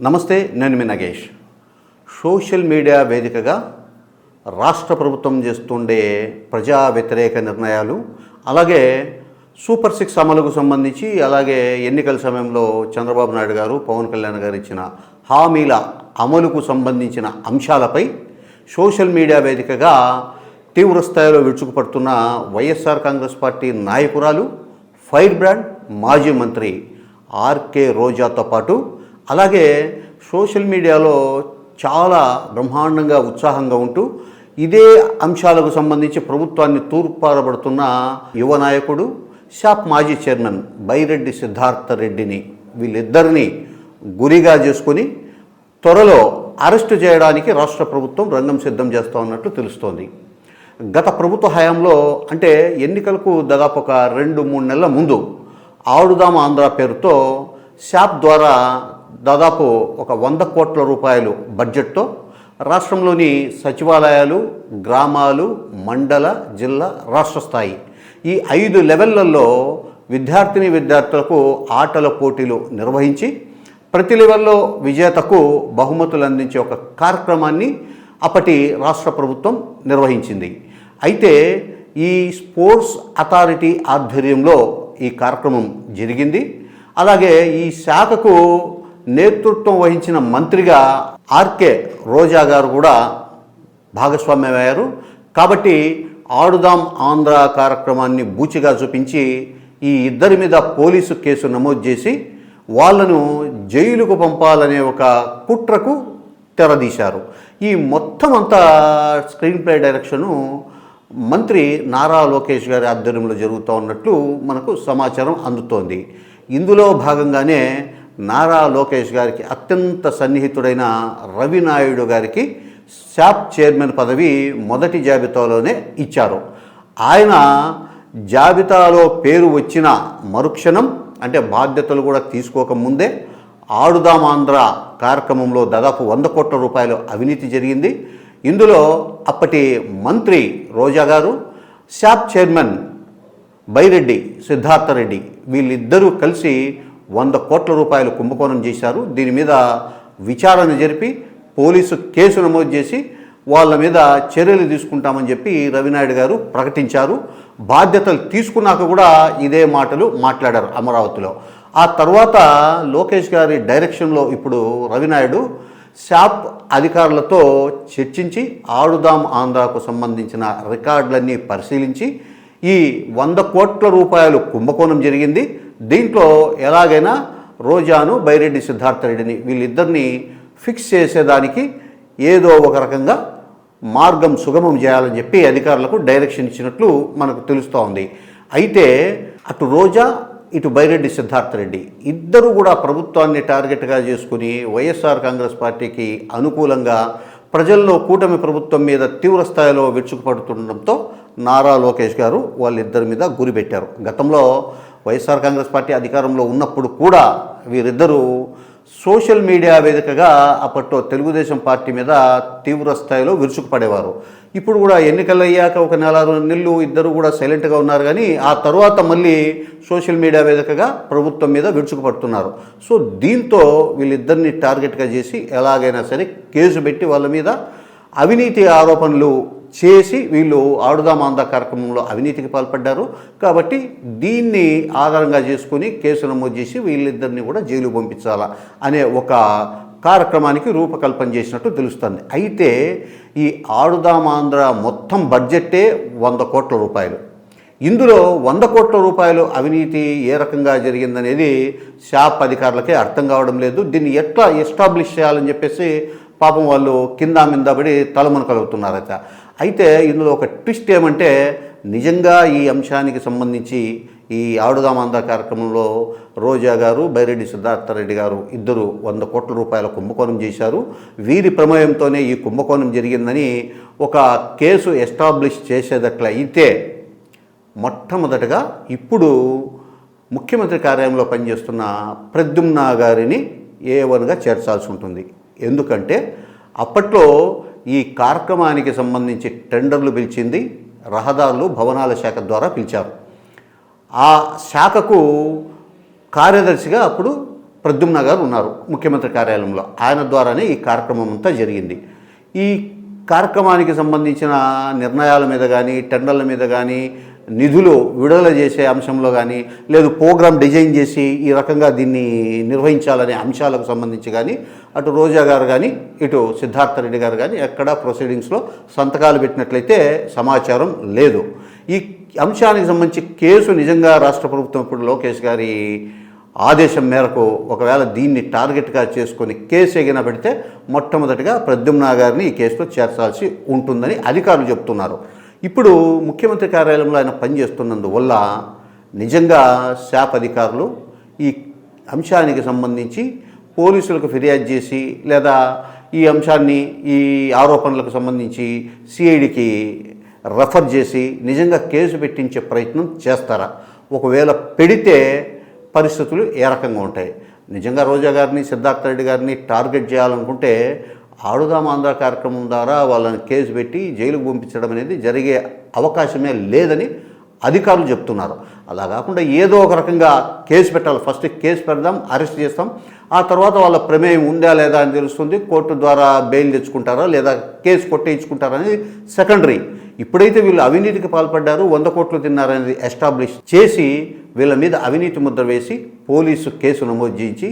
నమస్తే నేను మీ Nagesh. Social media వేదికగా రాష్ట్ర ప్రభుత్వం చేస్తుండే ప్రజా వ్యతిరేక నిర్ణయాలు అలాగే సూపర్ సిక్స్ అమలుకు సంబంధించి అలాగే ఎన్నికల సమయంలో చంద్రబాబు నాయుడు గారు పవన్ కళ్యాణ్ గారు ఇచ్చిన హామీల అమలుకు సంబంధించిన అంశాలపై సోషల్ మీడియా వేదికగా తీవ్ర స్థాయిలో విరుచుకుపడుతున్న వైఎస్ఆర్ కాంగ్రెస్ పార్టీ నాయకురాలు ఫైర్ బ్రాండ్ మాజీ మంత్రి ఆర్కే రోజాతో పాటు అలాగే సోషల్ మీడియాలో చాలా బ్రహ్మాండంగా ఉత్సాహంగా ఉంటూ ఇదే అంశాలకు సంబంధించి ప్రభుత్వాన్ని తూర్పారబడుతున్న యువ నాయకుడు షాప్ మాజీ చైర్మన్ బైరెడ్డి సిద్ధార్థ రెడ్డిని వీళ్ళిద్దరినీ గురిగా చేసుకొని త్వరలో అరెస్టు చేయడానికి రాష్ట్ర ప్రభుత్వం రంగం సిద్ధం చేస్తూ ఉన్నట్లు తెలుస్తోంది. గత ప్రభుత్వ హయాంలో అంటే ఎన్నికలకు దాదాపు ఒక రెండు మూడు నెలల ముందు ఆడుదాం ఆంధ్ర పేరుతో శాప్ ద్వారా దాదాపు ఒక వంద కోట్ల రూపాయలు బడ్జెట్తో రాష్ట్రంలోని సచివాలయాలు గ్రామాలు మండల జిల్లా రాష్ట్ర స్థాయి ఈ ఐదు లెవెళ్ళలో విద్యార్థిని విద్యార్థులకు ఆటల పోటీలు నిర్వహించి ప్రతి లెవెల్లో విజేతకు బహుమతులు అందించే ఒక కార్యక్రమాన్ని అప్పటి రాష్ట్ర ప్రభుత్వం నిర్వహించింది. అయితే ఈ స్పోర్ట్స్ అథారిటీ ఆధ్వర్యంలో ఈ కార్యక్రమం జరిగింది. అలాగే ఈ శాఖకు నేతృత్వం వహించిన మంత్రిగా ఆర్కే రోజా గారు కూడా భాగస్వామ్యమయ్యారు. కాబట్టి ఆడుదాం ఆంధ్ర కార్యక్రమాన్ని బూచిగా చూపించి ఈ ఇద్దరి మీద పోలీసు కేసు నమోదు చేసి వాళ్ళను జైలుకు పంపాలనే ఒక కుట్రకు తెరదీశారు. ఈ మొత్తం అంతా స్క్రీన్ ప్లే డైరెక్షను మంత్రి నారా లోకేష్ గారి ఆధ్వర్యంలో జరుగుతూ ఉన్నట్లు మనకు సమాచారం అందుతోంది. ఇందులో భాగంగానే నారా లోకేష్ గారికి అత్యంత సన్నిహితుడైన రవి నాయుడు గారికి శాప్ చైర్మన్ పదవి మొదటి జాబితాలోనే ఇచ్చారు. ఆయన జాబితాలో పేరు వచ్చిన మరుక్షణం అంటే బాధ్యతలు కూడా తీసుకోకముందే ఆడుదాం ఆంధ్ర కార్యక్రమంలో దాదాపు వంద కోట్ల రూపాయలు అవినీతి జరిగింది. ఇందులో అప్పటి మంత్రి రోజా గారు శాప్ చైర్మన్ బైరెడ్డి సిద్ధార్థ రెడ్డి వీళ్ళిద్దరూ కలిసి వంద కోట్ల రూపాయలు కుంభకోణం చేశారు. దీని మీద విచారణ జరిపి పోలీసు కేసు నమోదు చేసి వాళ్ళ మీద చర్యలు తీసుకుంటామని చెప్పి రవినాయుడు గారు ప్రకటించారు. బాధ్యతలు తీసుకున్నాక కూడా ఇదే మాటలు మాట్లాడారు అమరావతిలో. ఆ తర్వాత లోకేష్ గారి డైరెక్షన్లో ఇప్పుడు రవినాయుడు శాప్ అధికారులతో చర్చించి ఆడుదాం ఆంధ్రాకు సంబంధించిన రికార్డులన్నీ పరిశీలించి ఈ వంద కోట్ల రూపాయలు కుంభకోణం జరిగింది. దీంట్లో ఎలాగైనా రోజాను బైరెడ్డి సిద్ధార్థ రెడ్డిని వీళ్ళిద్దరిని ఫిక్స్ చేసేదానికి ఏదో ఒక రకంగా మార్గం సుగమం చేయాలని చెప్పి అధికారులకు డైరెక్షన్ ఇచ్చినట్లు మనకు తెలుస్తూ ఉంది. అయితే అటు రోజా ఇటు బైరెడ్డి సిద్ధార్థ రెడ్డి ఇద్దరు కూడా ప్రభుత్వాన్ని టార్గెట్గా చేసుకుని వైఎస్ఆర్ కాంగ్రెస్ పార్టీకి అనుకూలంగా ప్రజల్లో కూటమి ప్రభుత్వం మీద తీవ్ర స్థాయిలో విరుచుకుపడుతుండటంతో నారా లోకేష్ గారు వాళ్ళిద్దరి మీద గురిపెట్టారు గతంలో వైఎస్ఆర్ కాంగ్రెస్ పార్టీ అధికారంలో ఉన్నప్పుడు కూడా వీరిద్దరూ సోషల్ మీడియా వేదికగా అప్పట్లో తెలుగుదేశం పార్టీ మీద తీవ్ర స్థాయిలో విరుచుకుపడేవారు. ఇప్పుడు కూడా ఎన్నికలు అయ్యాక ఒక నెల రెండు నెలలు ఇద్దరు కూడా సైలెంట్గా ఉన్నారు కానీ ఆ తర్వాత మళ్ళీ సోషల్ మీడియా వేదికగా ప్రభుత్వం మీద విరుచుకుపడుతున్నారు. సో దీంతో వీళ్ళిద్దరిని టార్గెట్గా చేసి ఎలాగైనా సరే కేసు పెట్టి వాళ్ళ మీద అవినీతి ఆరోపణలు చేసి వీళ్ళు ఆడుదా ఆంధ్ర కార్యక్రమంలో అవినీతికి పాల్పడ్డారు. కాబట్టి దీన్ని ఆధారంగా చేసుకుని కేసు నమోదు చేసి వీళ్ళిద్దరిని కూడా జైలు పంపించాలా అనే ఒక కార్యక్రమానికి రూపకల్పన చేసినట్టు తెలుస్తుంది. అయితే ఈ ఆడుదామాంధ్ర మొత్తం బడ్జెట్టే వంద కోట్ల రూపాయలు. ఇందులో వంద కోట్ల రూపాయలు అవినీతి ఏ రకంగా జరిగిందనేది షాప్ అధికారులకే అర్థం కావడం లేదు. దీన్ని ఎట్లా ఎస్టాబ్లిష్ చేయాలని చెప్పేసి పాపం వాళ్ళు కింద మింద పడి తలమునకలుగుతున్నారట అయితే ఇందులో ఒక ట్విస్ట్ ఏమంటే నిజంగా ఈ అంశానికి సంబంధించి ఈ ఆడుదామాంద కార్యక్రమంలో రోజా గారు బైరెడ్డి సిద్ధార్థ రెడ్డి గారు ఇద్దరు వంద కోట్ల రూపాయల కుంభకోణం చేశారు. వీరి ప్రమేయంతోనే ఈ కుంభకోణం జరిగిందని ఒక కేసు ఎస్టాబ్లిష్ చేసేటట్లయితే మొట్టమొదటగా ఇప్పుడు ముఖ్యమంత్రి కార్యాలయంలో పనిచేస్తున్న ప్రద్యుమ్న గారిని ఏ వన్గా చేర్చాల్సి ఉంటుంది. ఎందుకంటే అప్పట్లో ఈ కార్యక్రమానికి సంబంధించి టెండర్లు పిలిచింది రహదారులు భవనాల శాఖ ద్వారా పిలిచారు. ఆ శాఖకు కార్యదర్శిగా అప్పుడు ప్రద్యుమ్న గారు ఉన్నారు ముఖ్యమంత్రి కార్యాలయంలో. ఆయన ద్వారానే ఈ కార్యక్రమం అంతా జరిగింది. ఈ కార్యక్రమానికి సంబంధించిన నిర్ణయాల మీద కానీ టెండర్ల మీద కానీ నిధులు విడుదల చేసే అంశంలో కానీ లేదు ప్రోగ్రామ్ డిజైన్ చేసి ఈ రకంగా దీన్ని నిర్వహించాలనే అంశాలకు సంబంధించి కానీ అటు రోజా గారు కానీ ఇటు సిద్ధార్థ రెడ్డి గారు కానీ ఎక్కడా ప్రొసీడింగ్స్లో సంతకాలు పెట్టినట్లయితే సమాచారం లేదు. ఈ అంశానికి సంబంధించి కేసు నిజంగా రాష్ట్ర ప్రభుత్వం ఇప్పుడు లోకేష్ గారి ఆదేశం మేరకు ఒకవేళ దీన్ని టార్గెట్గా చేసుకొని కేసు ఎగిన పెడితే మొట్టమొదటిగా ప్రద్యుమ్న గారిని ఈ కేసులో చేర్చాల్సి ఉంటుందని అధికారులు చెప్తున్నారు. ఇప్పుడు ముఖ్యమంత్రి కార్యాలయంలో ఆయన పనిచేస్తున్నందువల్ల నిజంగా శాప్ అధికారులు ఈ అంశానికి సంబంధించి పోలీసులకు ఫిర్యాదు చేసి లేదా ఈ అంశాన్ని ఈ ఆరోపణలకు సంబంధించి సిఐడికి రెఫర్ చేసి నిజంగా కేసు పెట్టించే ప్రయత్నం చేస్తారా? ఒకవేళ పెడితే పరిస్థితులు ఏ రకంగా ఉంటాయి? నిజంగా రోజా గారిని సిద్ధార్థ రెడ్డి గారిని టార్గెట్ చేయాలనుకుంటే ఆడుదాం ఆంధ్ర కార్యక్రమం ద్వారా వాళ్ళని కేసు పెట్టి జైలుకు పంపించడం అనేది జరిగే అవకాశమే లేదని అధికారులు చెప్తున్నారు. అలా కాకుండా ఏదో ఒక రకంగా కేసు పెట్టాలి. ఫస్ట్ కేసు పెడదాం అరెస్ట్ చేస్తాం. ఆ తర్వాత వాళ్ళ ప్రమేయం ఉందా లేదా అని తెలుస్తుంది. కోర్టు ద్వారా బెయిల్ తెచ్చుకుంటారా లేదా కేసు కొట్టేయించుకుంటారా అనేది సెకండరీ. ఇప్పుడైతే వీళ్ళు అవినీతికి పాల్పడ్డారు వంద కోట్లు తిన్నారనేది ఎస్టాబ్లిష్ చేసి వీళ్ళ మీద అవినీతి ముద్ర వేసి పోలీసు కేసు నమోదు చేయించి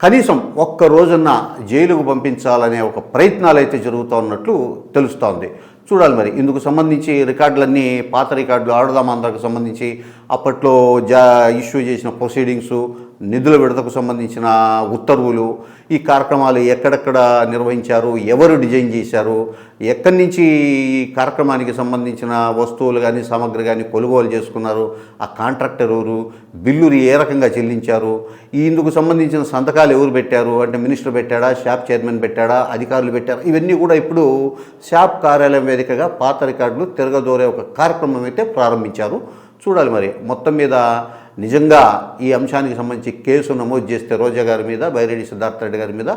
కనీసం ఒక్క రోజున్న జైలుకు పంపించాలనే ఒక ప్రయత్నాలు అయితే జరుగుతూ ఉన్నట్లు తెలుస్తోంది చూడాలి మరి ఇందుకు సంబంధించి రికార్డులన్నీ పాత రికార్డులు ఆడదాం అందరికి సంబంధించి అప్పట్లో జా ఇష్యూ చేసిన ప్రొసీడింగ్స్ నిధుల విడతకు సంబంధించిన ఉత్తర్వులు ఈ కార్యక్రమాలు ఎక్కడెక్కడ నిర్వహించారు ఎవరు డిజైన్ చేశారు ఎక్కడి నుంచి ఈ కార్యక్రమానికి సంబంధించిన వస్తువులు కానీ సామాగ్రి కానీ కొనుగోలు చేసుకున్నారు ఆ కాంట్రాక్టర్ ఎవరు బిల్లులు ఏ రకంగా చెల్లించారు ఇందుకు సంబంధించిన సంతకాలు ఎవరు పెట్టారు అంటే మినిస్టర్ పెట్టాడా షాప్ చైర్మన్ పెట్టాడా అధికారులు పెట్టారా ఇవన్నీ కూడా ఇప్పుడు షాప్ కార్యాలయం వేదికగా పాత రికార్డులు తిరగదోరే ఒక కార్యక్రమం అయితే ప్రారంభించారు. చూడాలి మరి మొత్తం మీద నిజంగా ఈ అంశానికి సంబంధించి కేసు నమోదు చేస్తే రోజా గారి మీద బైరెడ్డి సిద్ధార్థ రెడ్డి గారి మీద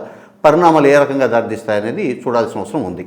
పరిణామాలు ఏ రకంగా దారితీస్తాయనేది చూడాల్సిన అవసరం ఉంది.